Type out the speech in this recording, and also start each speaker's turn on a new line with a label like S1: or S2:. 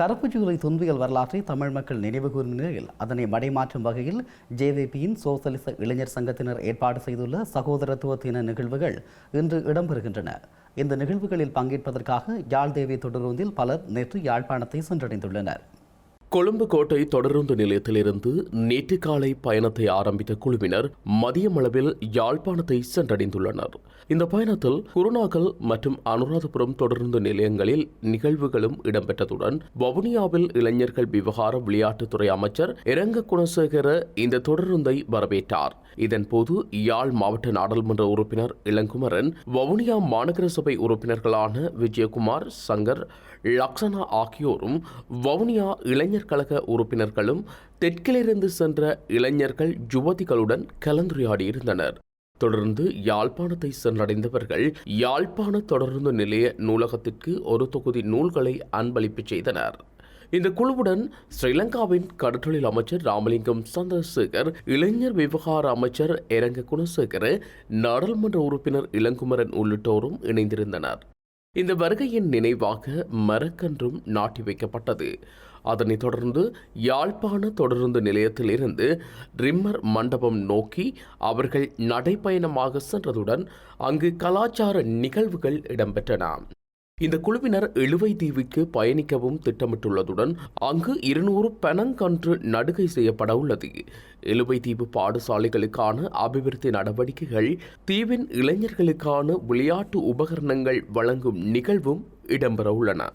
S1: கருப்பு ஜூலை துன்பியல் வரலாற்றை தமிழ் மக்கள் நினைவு கூறும் நிலையில் அதனை மடைமாற்றும் வகையில் ஜேவிபியின் சோசலிச இளைஞர் சங்கத்தினர் ஏற்பாடு செய்துள்ள சகோதரத்துவத்தின நிகழ்வுகள் இன்று இடம்பெறுகின்றன. இந்த நிகழ்வுகளில் பங்கேற்பதற்காக யாழ் தேவி பலர் நேற்று யாழ்ப்பாணத்தை சென்றடைந்துள்ளனர்.
S2: கொழும்பு கோட்டை தொடருந்து நிலையத்திலிருந்து நேற்று காலை பயணத்தை ஆரம்பித்த குழுவினர் மதியமளவில் யாழ்ப்பாணத்தை சென்றடைந்துள்ளனர். இந்த பயணத்தில் குருநாகல் மற்றும் அனுராதபுரம் தொடருந்து நிலையங்களில் நிகழ்வுகளும் இடம்பெற்றதுடன் வவுனியாவில் இளைஞர்கள் விவகார விளையாட்டுத்துறை அமைச்சர் இரங்க குணசேகர இந்த தொடருந்தை வரவேற்றார். இதன்போது யாழ் மாவட்ட நாடாளுமன்ற உறுப்பினர் இளங்குமரன் வவுனியா மாநகர சபை உறுப்பினர்களான விஜயகுமார் சங்கர் லக்ஷனா ஆகியோரும் வவுனியா இளைஞர் இளைஞர் கழக உறுப்பினர்களும் தெற்கிலிருந்து சென்ற இளைஞர்கள் யுவதிகளுடன் கலந்துரையாடியிருந்தனர் தொடர்ந்து யாழ்ப்பாணத்தை சென்றடைந்தவர்கள் யாழ்ப்பாண தொடர்ந்து நிலைய நூலகத்திற்கு ஒரு தொகுதி நூல்களை அன்பளிப்பு செய்தனர். இந்த குழுவுடன் ஸ்ரீலங்காவின் கடற்றொழில் அமைச்சர் ராமலிங்கம் சந்திரசேகர் இளைஞர் விவகார அமைச்சர் இரங்க குணசேகர நாடாளுமன்ற உறுப்பினர் இளங்குமரன் உள்ளிட்டோரும் இணைந்திருந்தனர். இந்த வருகையின் நினைவாக மரக்கன்றும் நாட்டி வைக்கப்பட்டது. அதனைத் தொடர்ந்து யாழ்ப்பாண தொடருந்து நிலையத்திலிருந்து ரிம்மர் மண்டபம் நோக்கி அவர்கள் நடைப்பயணமாக சென்றதுடன் அங்கு கலாச்சார நிகழ்வுகள் இடம்பெற்றன. இந்த குழுவினர் இழுவை தீவுக்கு பயணிக்கவும் திட்டமிட்டுள்ளதுடன் அங்கு இருநூறு பனங்கன்று நடுகை செய்யப்பட உள்ளது. இழுவை தீவு பாடசாலைகளுக்கான அபிவிருத்தி நடவடிக்கைகள் தீவின் இளைஞர்களுக்கான விளையாட்டு உபகரணங்கள் வழங்கும் நிகழ்வும் இடம்பெற உள்ளன.